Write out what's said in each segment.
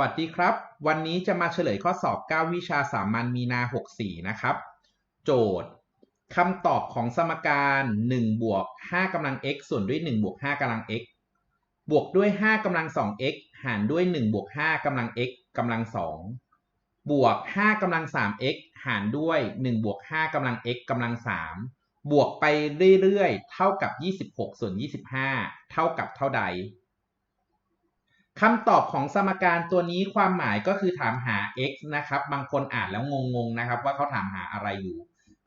วัสดีครับ วันนี้จะมาเฉลยข้อสอบ 9 วิชาสามัญมีนา 64 นะครับ โจทย์คำตอบของสมการ1บวก5กำลัง x ส่วนด้วย1บวก5กำลัง x บวกด้วย 5กำลัง 2x หารด้วย1บวก5กำลัง x กำลัง 2 บวก 5กำลัง 3x หารด้วย1บวก5กำลัง x กำลัง 3 บวกไปเรื่อยๆ เท่ากับ 26 ส่วน 25 เท่ากับเท่าใด คำตอบของสมการตัวนี้ความหมายก็คือถามหา x นะครับ บางคนอ่านแล้วงงๆนะครับ ว่าเขาถามหาอะไรอยู่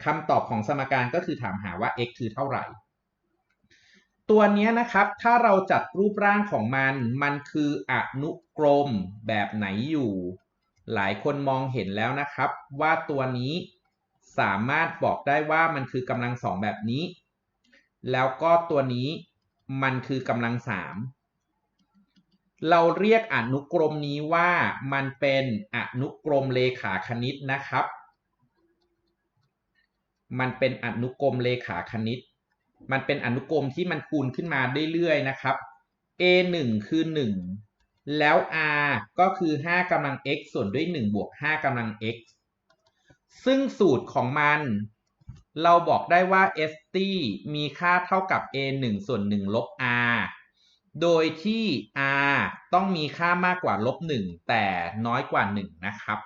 คำตอบของสมการก็คือถามหาว่า x คือเท่าไหร่ ตัวนี้นะครับ ถ้าเราจัดรูปร่างของมัน มันคืออนุกรมแบบไหนอยู่ หลายคนมองเห็นแล้วนะครับ ว่าตัวนี้สามารถบอกได้ว่ามันคือกำลังสองแบบนี้ แล้วก็ตัวนี้มันคือกำลังสาม เราเรียกอนุกรมนี้ว่ามันเป็นอนุกรมเลขาคณิตนะครับ มันเป็นอนุกรมเลขาคณิต มันเป็นอนุกรมที่มันคูณขึ้นมาเรื่อยๆนะครับ a 1คือ 1 แล้ว r ก็คือ 5กำลัง x ส่วนด้วย 1 บวก 5กำลัง x ซึ่งสูตรของมัน เราบอกได้ว่า st มีค่าเท่ากับ a 1ส่วน1ลบ r โดยที่ r ต้องมีค่ามากกว่าลบ1แต่น้อยกว่า 1 นะครับ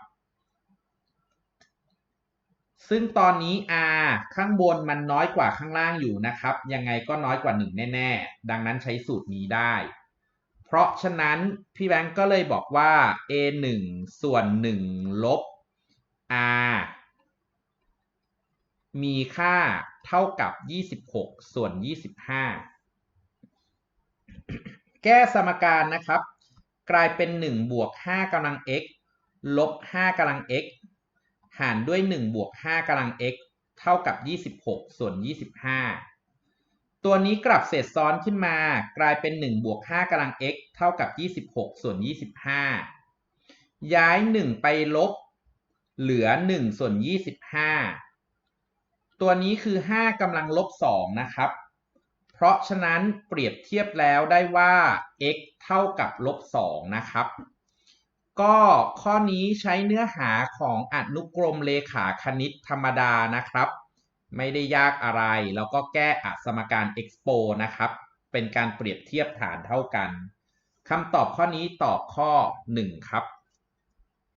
ซึ่งตอนนี้ r ข้างบนมันน้อยกว่าข้างล่างอยู่นะครับ ยังไงก็น้อยกว่า 1 แน่ ๆ ดังนั้นใช้สูตรนี้ได้ เพราะฉะนั้น พี่แบงก์ก็เลยบอกว่า a 1ส่วน 1 ลบ r มีค่าเท่ากับ 26 ส่วน 25 แก้สมการนะครับ กลายเป็น 1 บวก 5กำลัง x ลบ 5กำลัง x หารด้วย 1 บวก 5กำลัง x เท่ากับ 26 ส่วน 25 ตัวนี้กลับเศษซ้อนขึ้นมากลายเป็น 1 บวก 5กำลัง x เท่ากับ 26 ส่วน 25 ย้าย 1 ไปลบ เหลือ 1 ส่วน 25 ตัวนี้คือ 5กำลังลบ 2 นะครับ เพราะฉะนั้นเปรียบเทียบแล้วได้ว่า x เท่ากับลบ2นะครับ ก็ข้อนี้ใช้เนื้อหาของอนุกรมเลขาคณิตธรรมดานะครับ ไม่ได้ยากอะไร แล้วก็แก้อสมการ expo นะครับ เป็นการเปรียบเทียบฐานเท่ากันคำตอบข้อนี้ตอบข้อ 1 ครับ